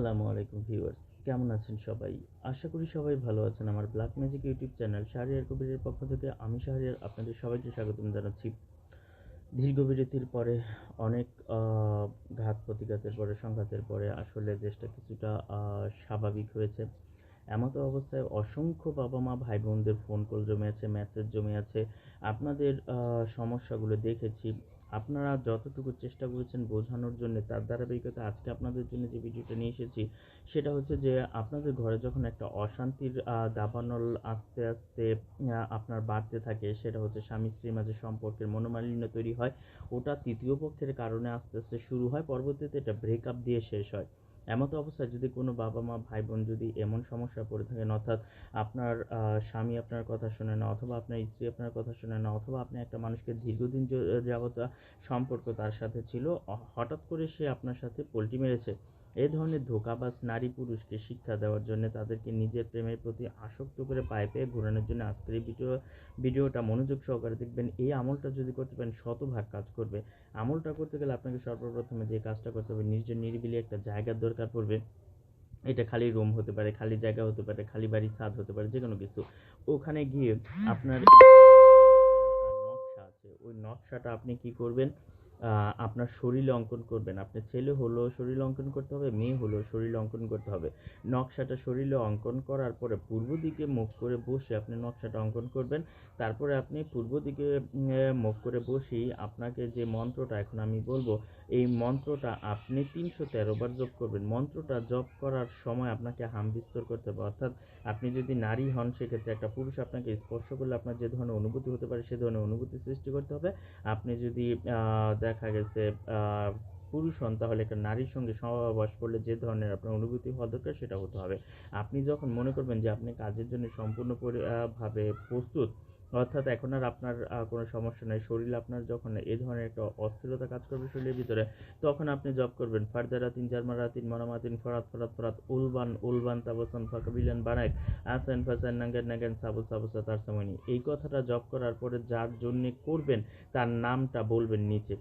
আসসালামু আলাইকুম ভিউয়ার্স, কেমন আছেন সবাই? আশা করি সবাই ভালো আছেন। আমার black magic YouTube channel Shahriar কবিরের পক্ষ থেকে আমি শাহরিয়ার আপনাদের সবাইকে স্বাগতম জানাচ্ছি। দীর্ঘ বিরতির পরে, অনেক ঘাত প্রতিঘাতের পরে, সংঘাতের পরে আসলে দেশটা কিছুটা স্বাভাবিক হয়েছে। এমতো অবস্থায় অসংখ্য বাবা মা ভাই বোনদের ফোন কল জমে আছে মেসেজ জমে আছে। আপনাদের সমস্যাগুলো দেখেছি। আপনারা যতটুকু চেষ্টা করেছেন বোঝানোর জন্য, তার ধারাবাহিকতা আজকে আপনাদের জন্য যে ভিডিওটা নিয়ে এসেছি, সেটা হচ্ছে যে আপনাদের ঘরে যখন একটা অশান্তির দাবানল আস্তে আস্তে আপনার বাড়তে থাকে, সেটা হচ্ছে স্বামী স্ত্রীর মাঝে সম্পর্কের মনোমালিন্য তৈরি হয়, ওটা তৃতীয় পক্ষের কারণে আস্তে আস্তে শুরু হয়, পরবর্তীতে এটা ব্রেকআপ দিয়ে শেষ হয়। এমতো অবস্থায় যদি কোনো বাবা মা ভাই বোন যদি এমন সমস্যা পড়ে থাকেন, অর্থাৎ আপনার স্বামী আপনার কথা শোনে না, অথবা আপনার স্ত্রী আপনার কথা শোনে না, অথবা আপনি একটা মানুষকে দীর্ঘদিন যাবত সম্পর্ক তার সাথে ছিল হঠাৎ করে সে আপনার সাথে পোলট্রি মেরেছে এই ধরনের ধোঁকাবাজ নারী পুরুষকে শিক্ষা দেওয়ার জন্য তাদেরকে নিজের প্রেমের প্রতি আসক্ত করে পায়ে পেয়ে ঘোরানোর জন্য আজকের এই ভিডিও ভিডিওটা মনোযোগ সহকারে দেখবেন। এই আমলটা যদি করতে পারেন, শতভাগ কাজ করবে। আমলটা করতে গেলে আপনাকে সর্বপ্রথমে যে কাজটা করতে হবে নিজের নিরিবিলি একটা জায়গার দরকার পড়বে। এটা খালি রুম হতে পারে, খালি জায়গা হতে পারে, খালি বাড়ির ছাদ হতে পারে যে কোনো কিছু। ওখানে গিয়ে আপনার নকশা আছে। ওই নকশাটা আপনি কি করবেন? আপনার শরীরে অঙ্কন করবেন। আপনার ছেলে হলো শরীরে অঙ্কন করতে হবে, মেয়ে হলো শরীরে অঙ্কন করতে হবে। নকশাটা শরীরে অঙ্কন করার পরে পূর্ব দিকে মুখ করে বসে আপনি নকশাটা অঙ্কন করবেন। তারপরে আপনি পূর্ব দিকে মুখ করে বসেই আপনাকে যে মন্ত্রটা এখন আমি বলব, এই মন্ত্রটা আপনি তিনশো তেরো বার জপ করবেন। মন্ত্রটা জপ করার সময় আপনাকে হাম বিস্তর করতে হবে। অর্থাৎ আপনি যদি নারী হন, সেক্ষেত্রে একটা পুরুষ আপনাকে স্পর্শ করলে আপনার যে ধরনের অনুভূতি হতে পারে, সে ধরনের অনুভূতি সৃষ্টি করতে হবে। আপনি যদি দেখা গেছে পুরুষ হন, তাহলে একটা নারীর সঙ্গে সহবাস করলে যে ধরনের আপনার অনুভূতি হওয়া দরকার সেটা হতে হবে। আপনি যখন মনে করবেন যে আপনি কাজের জন্য সম্পূর্ণ ভাবে প্রস্তুত, অর্থাৎ এখন আর আপনার কোনো সমস্যা নেই, শরীর আপনার যখন এই ধরনের একটা অস্থিরতা কাজ করবে শরীরের ভিতরে, তখন আপনি জব করবেন। ফারদারা তিন জারমারা তিন, মনামাতিন, ফরাত ফরাত ফরাত, উলবান উলবান, তাবসান ফাকাবিলান বানায় আসান ফাসান নাঙ্গেন নাঙ্গেন সাবু সাবু তার সমনি এই কথাটা জব করার পরে যার জন্য করবেন, তার নামটা বলবেন নিচে।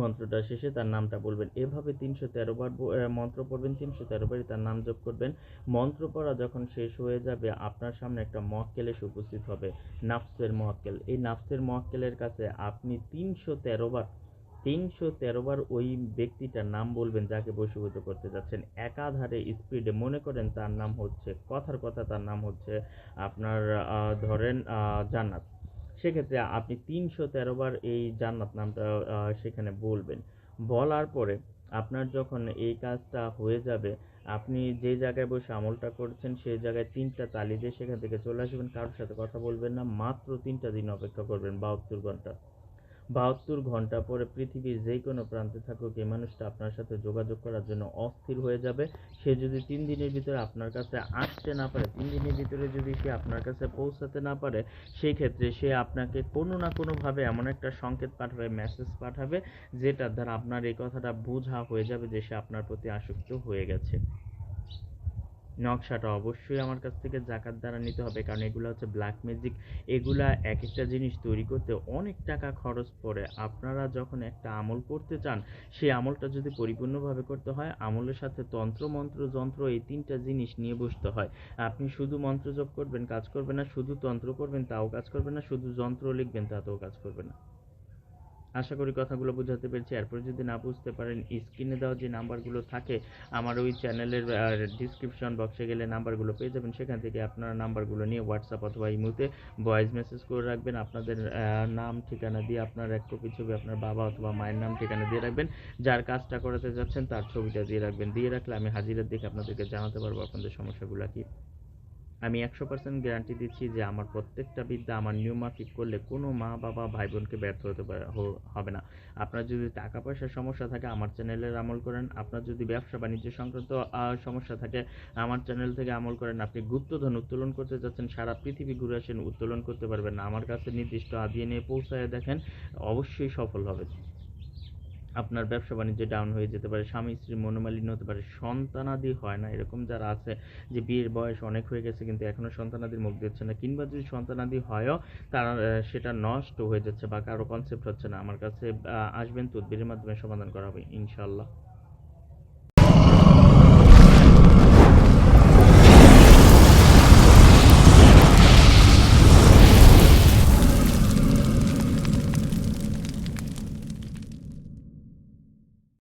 মন্ত্রটা শেষে তার নামটা বলবেন। এভাবে তিনশো তেরো বার মন্ত্র পড়বেন, তিনশো তেরো বারই তার নাম জপ করবেন। মন্ত্র পড়া যখন শেষ হয়ে যাবে, আপনার সামনে একটা মক্কেল এসে উপস্থিত হবে, নাফসের মক্কেল এই নাফসের মক্কেলের কাছে আপনি তিনশো তেরো বার, তিনশো তেরো বার ওই ব্যক্তিটার নাম বলবেন যাকে বশীভূত করতে যাচ্ছেন। একাধারে স্পিডে মনে করেন তার নাম হচ্ছে, কথার কথা তার নাম হচ্ছে আপনার ধরেন জান্নাত। সেক্ষেত্রে আপনি তিনশো তেরো বার এই জান্নাত নামটা সেখানে বলবেন। বলার পরে আপনার যখন এই কাজটা হয়ে যাবে, আপনি যে জায়গায় বসে আমলটা করছেন, সেই জায়গায় তিনটা তালি দিয়ে সেখান থেকে চলে আসবেন। কারোর সাথে কথা বলবেন না, মাত্র তিনটা দিন অপেক্ষা করবেন বাহাত্তর ঘণ্টা। বাহাত্তর ঘণ্টা পরে পৃথিবীর যে কোনো প্রান্তে থাকুক, এই মানুষটা আপনার সাথে যোগাযোগ করার জন্য অস্থির হয়ে যাবে। সে যদি তিন দিনের ভিতরে আপনার কাছে আসতে না পারে, তিন দিনের ভিতরে যদি সে আপনার কাছে পৌঁছাতে না পারে সেই ক্ষেত্রে সে আপনাকে কোনো না কোনোভাবে এমন একটা সংকেত পাঠাবে মেসেজ পাঠাবে, যেটার দ্বারা আপনার এই কথাটা বোঝা হয়ে যাবে যে সে আপনার প্রতি আসক্ত হয়ে গেছে। নকশাটা অবশ্যই আমার কাছ থেকে জাকাত দ্বারা নিতে হবে, কারণ এগুলো হচ্ছে ব্ল্যাক ম্যাজিক এগুলা এক একটা জিনিস তৈরি করতে অনেক টাকা খরচ পড়ে। আপনারা যখন একটা আমল করতে চান সেই আমলটা যদি পরিপূর্ণভাবে করতে হয়, আমলের সাথে তন্ত্র, মন্ত্র, যন্ত্র এই তিনটা জিনিস নিয়ে বসতে হয়। আপনি শুধু মন্ত্র জপ করবেন, কাজ করবে না, শুধু তন্ত্র করবেন, তাও কাজ করবে না, শুধু যন্ত্র লিখবেন, তাতেও কাজ করবে না। আশা করি কথাগুলো বোঝাতে পেরেছি। এরপর যদি না বুঝতে পারেন, স্ক্রিনে দেওয়া যে নাম্বারগুলো থাকে, আমার ওই চ্যানেলের ডিসক্রিপশন বক্সে গেলে নাম্বারগুলো পেয়ে যাবেন। সেখান থেকে আপনারা নাম্বারগুলো নিয়ে হোয়াটসঅ্যাপ অথবা ইমোতে ভয়েস মেসেজ করে রাখবেন। আপনাদের নাম, ঠিকানা দিয়ে আপনার এক কপি ছবি আপনার বাবা অথবা মায়ের নাম, ঠিকানা দিয়ে রাখবেন। যার কাজটা করাতে যাচ্ছেন, তার ছবিটা দিয়ে রাখবেন। দিয়ে রাখলে আমি হাজিরার দিকে আপনাদেরকে জানাতে পারব আপনাদের সমস্যাগুলো কি। আমি একশো পার্সেন্ট গ্যারান্টি দিচ্ছি যে আমার প্রত্যেকটা বিদ্যা আমার নিয়মমাফিক করলে কোনো মা, বাবা ভাই বোনকে ব্যর্থ হতে পারে হবে না। আপনার যদি টাকা পয়সার সমস্যা থাকে, আমার চ্যানেলের আমল করেন। আপনার যদি ব্যবসা বাণিজ্য সংক্রান্ত সমস্যা থাকে, আমার চ্যানেল থেকে আমল করেন। আপনি গুপ্তধন উত্তোলন করতে যাচ্ছেন, সারা পৃথিবী ঘুরে আসেন, উত্তোলন করতে পারবেন না। আমার কাছে নির্দিষ্ট আদিয়ে নিয়ে পৌঁছায় দেখেন, অবশ্যই সফল হবে। আপনার ব্যবসা বাণিজ্য ডাউন হয়ে যেতে পারে, স্বামী, স্ত্রী মনোমালিন্য হতে পারে, সন্তানাদি হয় না। এরকম যারা আছে যে বিয়ের বয়স অনেক হয়ে গেছে কিন্তু এখনও সন্তানাদির মুখ দিচ্ছে না, কিংবা যদি সন্তানাদি হয়ও তারা সেটা নষ্ট হয়ে যাচ্ছে বা কারও কনসেপ্ট হচ্ছে না। আমার কাছে আসবেন, তদবিরের মাধ্যমে সমাধান করা হবে ইনশাল্লাহ